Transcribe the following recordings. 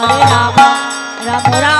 Hare Rama Ram Ram.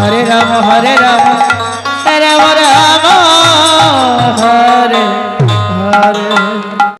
Hare Rama Hare Rama